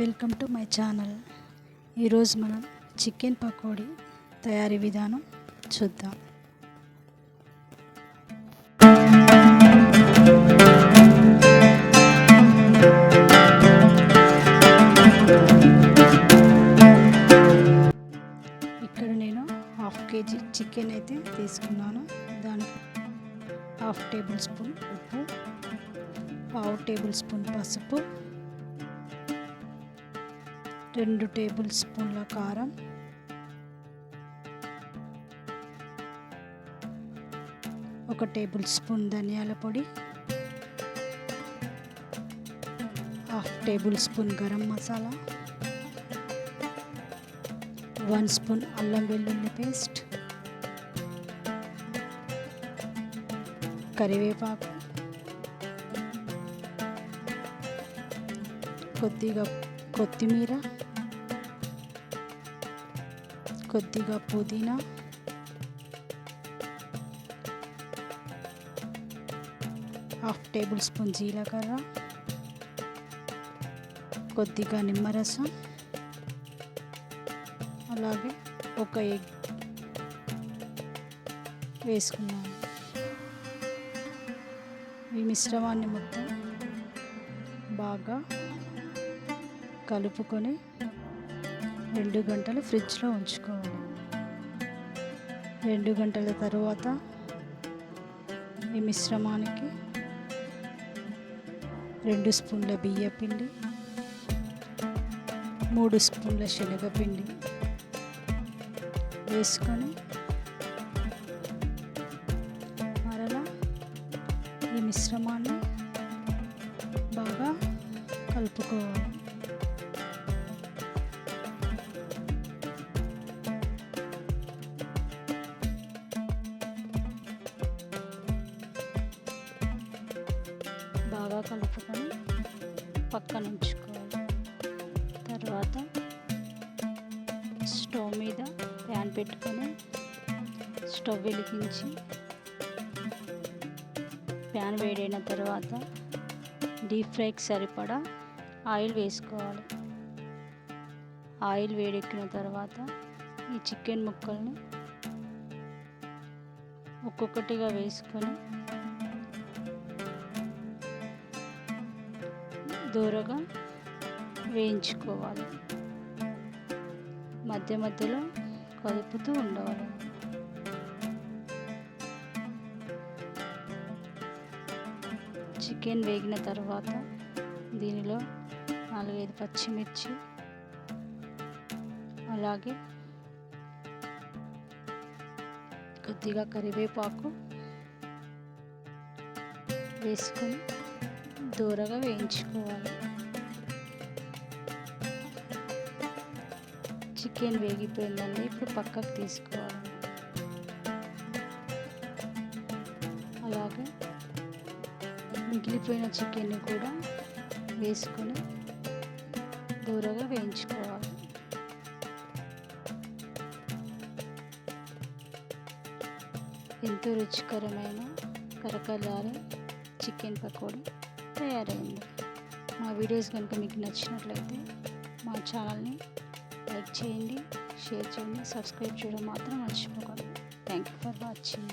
Welcome to my channel. ఈరోజు మనం chicken pakodi తయారీ విధానం చూద్దాం. ఇక్కడ నేను హాఫ్ కేజీ చికెన్ అయితే తీసుకున్నాను. దానికి హాఫ్ టేబుల్ స్పూన్ ఉప్పు పావు టేబుల్ స్పూన్ పసుపు రెండు టేబుల్ స్పూన్ల కారం. ఒక టేబుల్ స్పూన్ ధనియాల పొడి. Half table spoon garam masala. One spoon అల్లం వెల్లుల్లి పేస్ట్. కరివేపాకు. కొద్దిగా కొత్తిమీర కొద్దిగా పుదీనా హాఫ్ టేబుల్ స్పూన్ జీలకర్ర కొద్దిగా నిమ్మరసం అలాగే ఒక ఎగ్ వేసుకున్నాను. ఈ మిశ్రమాన్ని మొత్తం బాగా కలుపుకొని రెండు గంటలు ఫ్రిడ్జ్లో ఉంచుకోవాలి. రెండు గంటల తర్వాత ఈ మిశ్రమానికి రెండు స్పూన్ల బియ్యపిండి మూడు స్పూన్ల శనగపిండి వేసుకొని మరలా ఈ మిశ్రమాన్ని బాగా కలుపుకోవాలి. బాగా కలుపుకొని పక్కన ఉంచుకోవాలి. తర్వాత స్టవ్ మీద ప్యాన్ పెట్టుకొని స్టవ్ వెలిగించి ప్యాన్ వేడైన తర్వాత డీప్ ఫ్రైకి సరిపడా ఆయిల్ వేసుకోవాలి. ఆయిల్ వేడెక్కిన తర్వాత ఈ చికెన్ ముక్కల్ని ఒక్కొక్కటిగా వేసుకొని దూరగా వేయించుకోవాలి. మధ్య మధ్యలో కలుపుతూ ఉండవాలి చికెన్ వేగిన తర్వాత దీనిలో నాలుగైదు పచ్చిమిర్చి అలాగే కొద్దిగా కరివేపాకు వేసుకొని దూరగా వేయించుకోవాలి. చికెన్ వేగిపోయిందండి ఇప్పుడు పక్కకు తీసుకోవాలి. అలాగే మిగిలిపోయిన చికెన్ని కూడా వేసుకొని దూరగా వేయించుకోవాలి. ఎంతో రుచికరమైన కరకలారే చికెన్ పకోడీ. తయారైంది మా వీడియోస్ కనుక మీకు నచ్చినట్లయితే మా ఛానల్ని లైక్ చేయండి షేర్ చేయండి సబ్స్క్రైబ్ చేయడం మాత్రం మర్చిపోకండి. Thank you for watching.